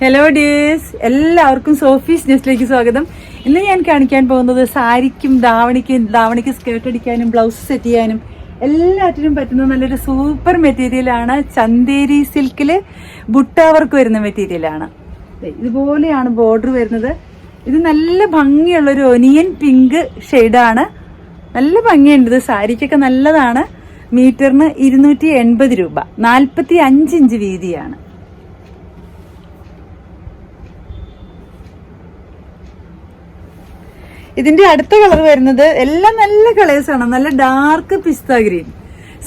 Hello dears എല്ലാവർക്കും Sophie's നെസ്റ്റിലേക്ക് സ്വാഗതം. ഇന്ന് ഞാൻ കാണിക്കാൻ പോകുന്നത് സാരിക്കും ദാവണിക്കും ധാവണിക്ക് സ്കേർട്ട് അടിക്കാനും ബ്ലൗസ് സെറ്റ് ചെയ്യാനും എല്ലാറ്റിനും പറ്റുന്ന നല്ലൊരു സൂപ്പർ മെറ്റീരിയലാണ് ചന്തേരി സിൽക്കിൽ ബുട്ട വർക്ക് വരുന്ന മെറ്റീരിയലാണ് ഇതുപോലെയാണ് ബോർഡർ വരുന്നത്. ഇത് നല്ല ഭംഗിയുള്ള ഒരു ഒനിയൻ പിങ്ക് ഷെയ്ഡാണ് നല്ല ഭംഗിയുണ്ട് ഇത്. സാരിക്കൊക്കെ നല്ലതാണ്. മീറ്ററിന് ഇരുന്നൂറ്റി എൺപത് രൂപ. നാൽപ്പത്തി അഞ്ച് ഇഞ്ച് വീതിയാണ്. ഇതിന്റെ അടുത്ത കളർ വരുന്നത് എല്ലാം നല്ല കളേഴ്സ് ആണ്. നല്ല ഡാർക്ക് പിസ്ത ഗ്രീൻ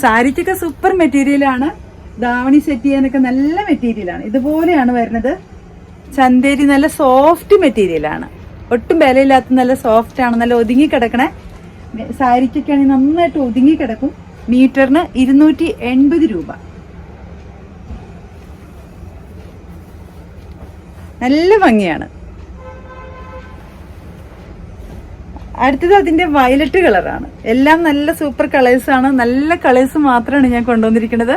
സാരിക്കൊക്കെ സൂപ്പർ മെറ്റീരിയൽ ആണ്. ദാവണി സെറ്റ് ചെയ്യാനൊക്കെ നല്ല മെറ്റീരിയൽ ആണ്. ഇതുപോലെയാണ് വരുന്നത്. ചന്തേരി നല്ല സോഫ്റ്റ് മെറ്റീരിയൽ ആണ്. ഒട്ടും വിലയില്ലാത്ത നല്ല സോഫ്റ്റ് ആണ്. നല്ല ഒതുങ്ങി കിടക്കണേ. സാരിക്കൊക്കെ ആണെങ്കിൽ നന്നായിട്ട് ഒതുങ്ങി കിടക്കും. മീറ്ററിന് ഇരുന്നൂറ്റി എൺപത് രൂപ. നല്ല ഭംഗിയാണ്. അടുത്തത് അതിന്റെ വയലറ്റ് കളറാണ് എല്ലാം നല്ല സൂപ്പർ കളേഴ്സ് ആണ്. നല്ല കളേഴ്സ് മാത്രമാണ് ഞാൻ കൊണ്ടുവന്നിരിക്കുന്നത്.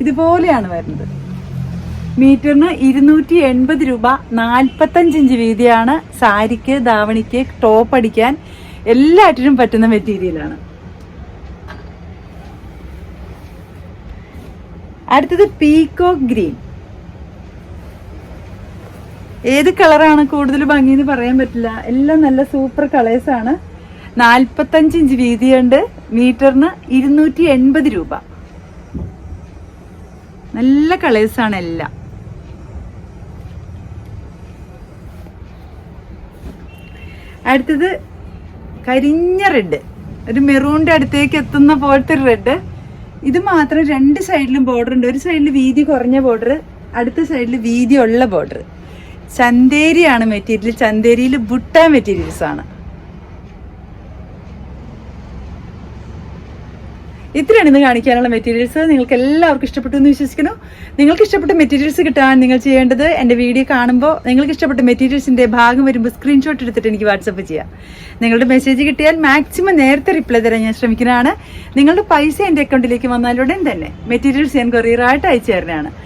ഇതുപോലെയാണ് വരുന്നത്. മീറ്ററിന് ഇരുന്നൂറ്റി എൺപത് രൂപ നാൽപ്പത്തഞ്ച് ഇഞ്ച് വീതിയാണ്. സാരിക്ക് ധാവണിക്ക് ടോപ്പ് അടിക്കാൻ എല്ലാറ്റിനും പറ്റുന്ന മെറ്റീരിയലാണ് അടുത്തത് പീകോക്ക് ഗ്രീൻ ഏത് കളറാണ് കൂടുതൽ ഭംഗി എന്ന് പറയാൻ പറ്റില്ല. എല്ലാം നല്ല സൂപ്പർ കളേഴ്സ് ആണ്. നാൽപ്പത്തഞ്ച് ഇഞ്ച് വീതിയുണ്ട്. മീറ്ററിന് ഇരുന്നൂറ്റി എൺപത് രൂപ. നല്ല കളേഴ്സ് ആണ് എല്ലാം. അടുത്തത് കരിഞ്ഞ റെഡ് ഒരു മെറൂണിന്റെ അടുത്തേക്ക് എത്തുന്ന പോലത്തെ ഒരു റെഡ് ഇത് മാത്രം രണ്ട് സൈഡിലും ബോർഡർ ഉണ്ട്. ഒരു സൈഡിൽ വീതി കുറഞ്ഞ ബോർഡർ അടുത്ത സൈഡിൽ വീതി ഉള്ള ബോർഡർ ചന്തേരിയാണ് മെറ്റീരിയൽ. ചന്തേരിയിൽ ബുട്ട മെറ്റീരിയൽസ് ആണ്. ഇത്രയാണ് ഇന്ന് കാണിക്കാനുള്ള മെറ്റീരിയൽസ്. നിങ്ങൾക്ക് എല്ലാവർക്കും ഇഷ്ടപ്പെട്ടു എന്ന് വിശ്വസിക്കുന്നു. നിങ്ങൾക്ക് ഇഷ്ടപ്പെട്ട മെറ്റീരിയൽസ് കിട്ടാൻ നിങ്ങൾ ചെയ്യേണ്ടത് എന്റെ വീഡിയോ കാണുമ്പോൾ നിങ്ങൾക്ക് ഇഷ്ടപ്പെട്ട മെറ്റീരിയൽസിന്റെ ഭാഗം വരുമ്പോൾ സ്ക്രീൻഷോട്ട് എടുത്തിട്ട് എനിക്ക് വാട്സപ്പ് ചെയ്യാം. നിങ്ങളുടെ മെസ്സേജ് കിട്ടിയാൽ മാക്സിമം നേരത്തെ റിപ്ലൈ തരാൻ ഞാൻ ശ്രമിക്കുന്നതാണ്. നിങ്ങളുടെ പൈസ എന്റെ അക്കൗണ്ടിലേക്ക് വന്നാലുടൻ തന്നെ മെറ്റീരിയൽസ് ഞാൻ കൊറിയറായിട്ട് അയച്ചു തരുന്നതാണ്.